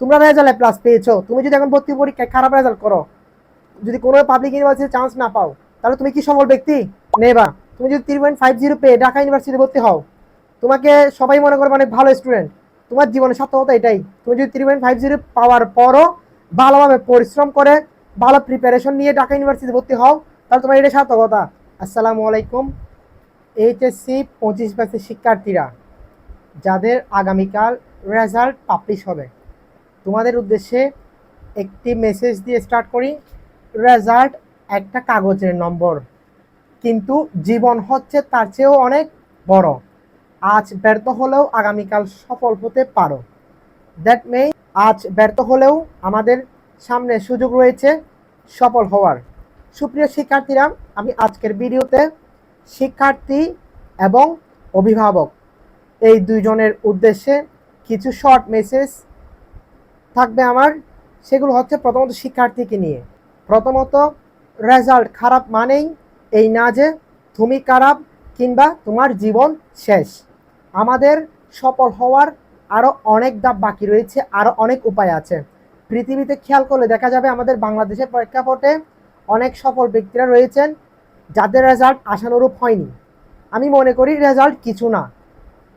তোমরা রেজাল্টে প্লাস পেয়েছ। তুমি যদি এখন ভর্তি পরীক্ষায় খারাপ রেজাল্ট করো, যদি কোনো পাবলিক ইউনিভার্সিটি চান্স না পাও, তাহলে তুমি কি সফল ব্যক্তি? নেবা। তুমি যদি থ্রি পয়েন্ট ফাইভ জিরো পেয়ে ঢাকা ইউনিভার্সিটি ভর্তি হও, তোমাকে সবাই মনে করবে অনেক ভালো স্টুডেন্ট তোমার জীবনের সার্থকতা এটাই। তুমি যদি থ্রি পয়েন্ট ফাইভ জিরো পাওয়ার পরও ভালোভাবে পরিশ্রম করে, ভালো প্রিপারেশন নিয়ে ঢাকা ইউনিভার্সিটি ভর্তি হও, তাহলে তোমার এটা সার্থকতা। আসসালামু আলাইকুম। এইচএসসি পঁচিশ ব্যাচের শিক্ষার্থীরা, যাদের আগামীকাল রেজাল্ট পাবলিশ হবে। তোমাদের উদ্দেশ্যে একটি মেসেজ দিয়ে স্টার্ট করি। রেজাল্ট একটা কাগজের নম্বর কিন্তু জীবন হচ্ছে তার চেয়েও অনেক বড়। আজ ব্যর্থ হলেও আগামীকাল সফল হতে পারো। দ্যাট মে আজ ব্যর্থ হলেও আমাদের সামনে সুযোগ রয়েছে সফল হওয়ার। সুপ্রিয় শিক্ষার্থীরা, আমি আজকের ভিডিওতে শিক্ষার্থী এবং অভিভাবক এই দুইজনের উদ্দেশ্যে কিছু শর্ট মেসেজ থাকবে আমার, সেগুলো হচ্ছে প্রথমত শিক্ষার্থীকে নিয়ে। প্রথমত রেজাল্ট খারাপ মানেই এই না যে তুমি খারাপ কিংবা তোমার জীবন শেষ। আমাদের সফল হওয়ার আরও অনেক ধাপ বাকি রয়েছে আরও অনেক উপায় আছে। পৃথিবীতে খেয়াল করলে দেখা যাবে আমাদের বাংলাদেশের প্রেক্ষাপটে অনেক সফল ব্যক্তিরা রয়েছেন, যাদের রেজাল্ট আশানুরূপ হয়নি। আমি মনে করি রেজাল্ট কিছু না।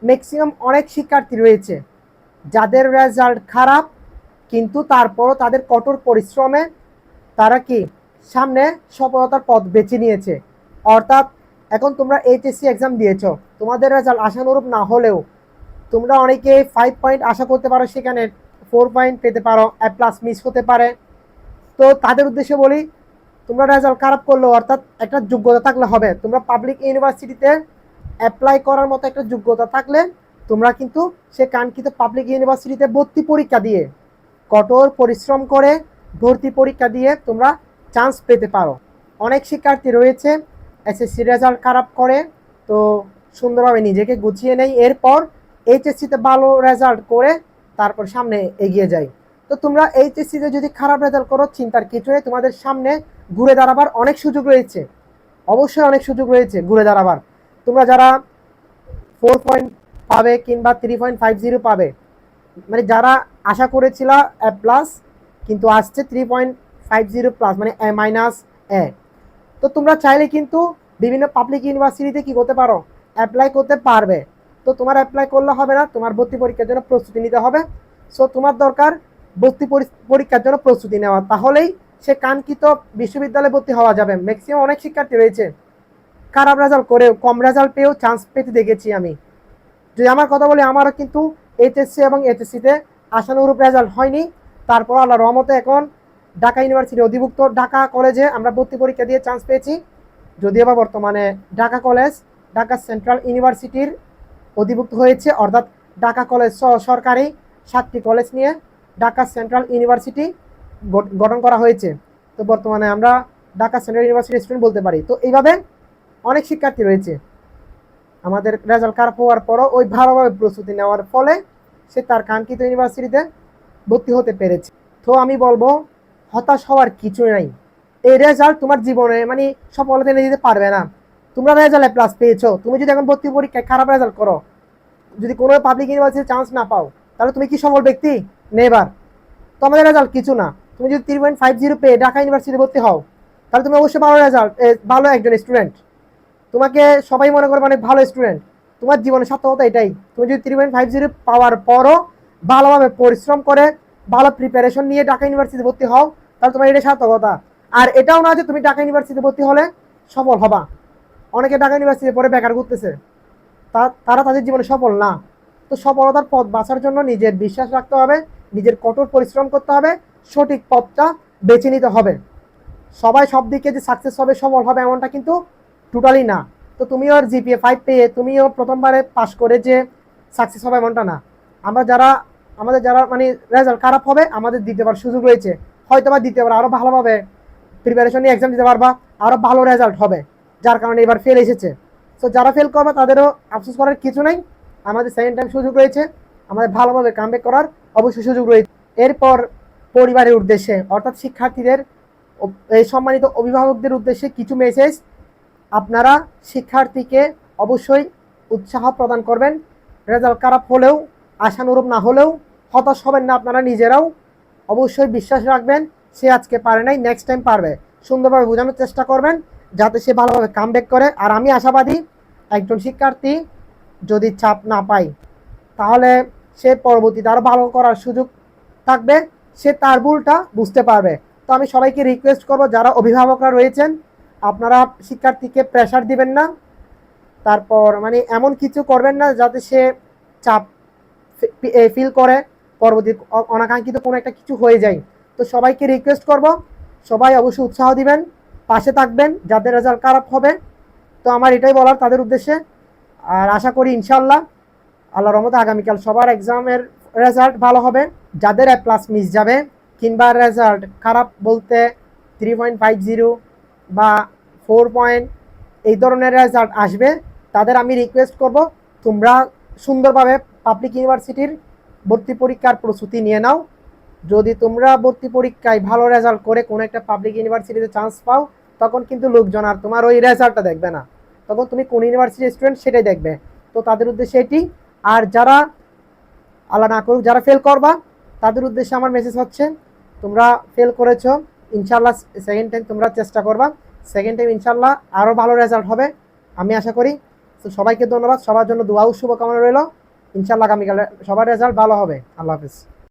ম্যাক্সিমাম অনেক শিক্ষার্থী রয়েছে, যাদের রেজাল্ট খারাপ কিন্তু তারপরও তাদের কঠোর পরিশ্রমে তারা কি সামনে সফলতার পথ বেছে নিয়েছে। অর্থাৎ এখন তোমরা এইচএসসি এক্সাম দিয়েছ, তোমাদের রেজাল্ট আশানুরূপ না হলেও তোমরা অনেকে ফাইভ পয়েন্ট আশা করতে পারো, সেখানে ফোর পয়েন্ট পেতে পারো প্লাস মিস হতে পারে। তো তাদের উদ্দেশ্যে বলি, তোমরা রেজাল্ট খারাপ করলেও অর্থাৎ একটা যোগ্যতা থাকলে হবে। তোমরা পাবলিক ইউনিভার্সিটিতে অ্যাপ্লাই করার মতো একটা যোগ্যতা থাকলে তোমরা কিন্তু সে কাঙ্ক্ষিত পাবলিক ইউনিভার্সিটিতে ভর্তি পরীক্ষা দিয়ে কঠোর পরিশ্রম করে ভর্তি পরীক্ষা দিয়ে তোমরা চান্স পেতে পারো। অনেক শিক্ষার্থী রয়েছে এসএসসি রেজাল্ট খারাপ করে, তো সুন্দরভাবে নিজেকে গুছিয়ে নেই। এরপর এইচএসসিতে ভালো রেজাল্ট করে তারপর সামনে এগিয়ে যায় তো তোমরা এইচএসসিতে যদি খারাপ রেজাল্ট করো, চিন্তার কিছু নেই, তোমাদের সামনে ঘুরে দাঁড়াবার অনেক সুযোগ রয়েছে। অবশ্যই অনেক সুযোগ রয়েছে ঘুরে দাঁড়াবার। তোমরা যারা ফোর পয়েন্ট পাবে কিংবা থ্রি পয়েন্ট ফাইভ জিরো পাবে মানে যারা আশা করেছিল এ প্লাস কিন্তু আসছে three point five zero plus মানে এ মাইনাস এ তো তোমরা চাইলে কিন্তু বিভিন্ন পাবলিক ইউনিভার্সিটিতে কি করতে পারো? অ্যাপ্লাই করতে পারবে। তো তোমার অ্যাপ্লাই করলে হবে না, তোমার ভর্তি পরীক্ষার জন্য প্রস্তুতি নিতে হবে। সো তোমার দরকার ভর্তি পরীক্ষার জন্য প্রস্তুতি নেওয়া। তাহলেই সে কাঙ্ক্ষিত বিশ্ববিদ্যালয়ে ভর্তি হওয়া যাবে। ম্যাক্সিমাম অনেক শিক্ষার্থী রয়েছে। খারাপ রেজাল্ট করেও, কম রেজাল্ট পেয়েও চান্স পেতে দেখেছি আমি। যদি আমার কথা বলি, আমারও কিন্তু এইচএসসি এবং এইচএসসিতে আশানুরূপ রেজাল্ট হয়নি। তারপর আল্লাহ রহমতে এখন ঢাকা ইউনিভার্সিটি অধিভুক্ত ঢাকা কলেজে আমরা ভর্তি পরীক্ষা দিয়ে চান্স পেয়েছি। যদিও বা বর্তমানে ঢাকা কলেজ ঢাকা সেন্ট্রাল ইউনিভার্সিটির অধিভুক্ত হয়েছে, অর্থাৎ ঢাকা কলেজ সহ সরকারি সাতটি কলেজ নিয়ে ঢাকা সেন্ট্রাল ইউনিভার্সিটি গঠ- গঠন করা হয়েছে। তো বর্তমানে আমরা ঢাকা সেন্ট্রাল ইউনিভার্সিটি স্টুডেন্ট বলতে পারি। তো এইভাবে অনেক শিক্ষার্থী রয়েছে। আমাদের রেজাল্ট খারাপ হওয়ার পরও ওই ভালোভাবে প্রস্তুতি নেওয়ার ফলে সে তার কাঙ্ক্ষিত ইউনিভার্সিটিতে ভর্তি হতে পেরেছে। তো আমি বলব, হতাশ হওয়ার কিছু নাই। এই রেজাল্ট তোমার জীবনে মানে সফলতা এনে দিতে পারবে না। তোমরা রেজাল্টে প্লাস পেয়েছ। তুমি যদি এখন ভর্তি পরীক্ষায় খারাপ রেজাল্ট করো, যদি কোনো পাবলিক ইউনিভার্সিটি চান্স না পাও, তাহলে তুমি কি সফল ব্যক্তি? নেবার তো আমাদের রেজাল্ট কিছু না। তুমি যদি থ্রি পয়েন্ট ফাইভ জিরো পেয়ে ঢাকা ইউনিভার্সিটি ভর্তি হও, তাহলে তুমি অবশ্যই ভালো রেজাল্ট ভালো একজন স্টুডেন্ট তোমাকে সবাই মনে করবে অনেক ভালো স্টুডেন্ট তোমার জীবনের সার্থকতা এটাই। তুমি যদি থ্রি পয়েন্ট ফাইভ জিরো পাওয়ার পরও ভালোভাবে পরিশ্রম করে, ভালো প্রিপারেশন নিয়ে ঢাকা ইউনিভার্সিটি ভর্তি হও, তাহলে তোমার এটা সার্থকতা। আর এটাও না যে তুমি ঢাকা ইউনিভার্সিটি ভর্তি হলে সফল হবা। অনেকে ঢাকা ইউনিভার্সিটি পরে বেকার করতেছে তা- তারা তাদের জীবনে সফল না। তো সফলতার পথ বাঁচার জন্য নিজের বিশ্বাস রাখতে হবে, নিজের কঠোর পরিশ্রম করতে হবে, সঠিক পথটা বেছে নিতে হবে। সবাই সব দিকে যে সাকসেস হবে, সফল হবে, এমনটা কিন্তু টোটালি না। তো তুমিও আর জিপিএ ফাইভ পেয়ে তুমিও প্রথমবারে পাশ করে যে সাকসেস হবে এমনটা না। আমরা যারা, আমাদের যারা মানে রেজাল্ট খারাপ হবে, আমাদের দ্বিতীয়বার সুযোগ রয়েছে। হয়তো বা দ্বিতীয়বার আরও ভালোভাবে প্রিপারেশন নিয়ে এক্সাম দিতে পারবা আরও ভালো রেজাল্ট হবে, যার কারণে এবার ফেল এসেছে। তো যারা ফেল করবে, তাদেরও আফসোস করার কিছু নেই। আমাদের সেকেন্ড টাইম সুযোগ রয়েছে, আমাদের ভালোভাবে কামব্যাক করার অবশ্যই সুযোগ রয়েছে। এরপর পরিবারের উদ্দেশ্যে, অর্থাৎ শিক্ষার্থীদের সম্মানিত অভিভাবকদের উদ্দেশ্যে কিছু মেসেজ আপনারা শিক্ষার্থীকে অবশ্যই উৎসাহ প্রদান করবেন। রেজাল্ট খারাপ হলেও, আশানুরূপ না হলেও, হতাশ হবেন না আপনারা নিজেরাও। অবশ্যই বিশ্বাস রাখবেন, সে আজকে পারে নাই নেক্সট টাইম পারবে। সুন্দরভাবে বোঝানোর চেষ্টা করবেন, যাতে সে ভালোভাবে কাম করে। আর আমি আশাবাদী, একজন শিক্ষার্থী যদি চাপ না পায়, তাহলে সে পরবর্তীতে আরও ভালো করার সুযোগ থাকবে। সে তার ভুলটা বুঝতে পারবে। তো আমি সবাইকে রিকোয়েস্ট করব, যারা অভিভাবকরা রয়েছেন আপনারা শিক্ষার্থীকে প্রেশার দিবেন না। তারপর মানে এমন কিছু করবেন না যাতে সে চাপ ফিল করে। পরবর্তী অনাকাঙ্ক্ষিত কোনো একটা কিছু হয়ে যায়। তো সবাইকে রিকোয়েস্ট করব, সবাই অবশ্যই উৎসাহ দিবেন, পাশে থাকবেন, যাদের রেজাল্ট খারাপ হবে। তো আমার এটাই বলার তাদের উদ্দেশ্যে। আর আশা করি ইনশাল্লাহ আল্লাহ রহমতে আগামীকাল সবার এক্সামের রেজাল্ট ভালো হবে। যাদের এ প্লাস মিস যাবে, কিংবা রেজাল্ট খারাপ বলতে থ্রি পয়েন্ট ফাইভ জিরো বা ফোর পয়েন্ট এই ধরনের রেজাল্ট আসবে, তাদের আমি রিকোয়েস্ট করব, তোমরা সুন্দরভাবে পাবলিক ইউনিভার্সিটির ভর্তি পরীক্ষার প্রস্তুতি নিয়ে নাও। যদি তোমরা ভর্তি পরীক্ষায় ভালো রেজাল্ট করে কোনো একটা পাবলিক ইউনিভার্সিটিতে চান্স পাও, তখন কিন্তু লোকজন আর তোমার ওই রেজাল্টটা দেখবে না। তখন তুমি কোন ইউনিভার্সিটির স্টুডেন্ট সেটাই দেখবে। তো তাদের উদ্দেশ্যে এটি। আর যারা আল্লাহ না করুক, যারা ফেল করবা, তাদের উদ্দেশ্যে আমার মেসেজ হচ্ছে, তোমরা ফেল করেছ ইনশাল্লাহ সেকেন্ড টাইম তোমরা চেষ্টা করবা। সেকেন্ড টাইম ইনশাল্লাহ আরও ভালো রেজাল্ট হবে, আমি আশা করি। তো সবাইকে ধন্যবাদ, সবার জন্য দোয়াও শুভকামনা রইল। ইনশাল্লাহ আগামীকালে সবার রেজাল্ট ভালো হবে। আল্লাহ হাফিজ।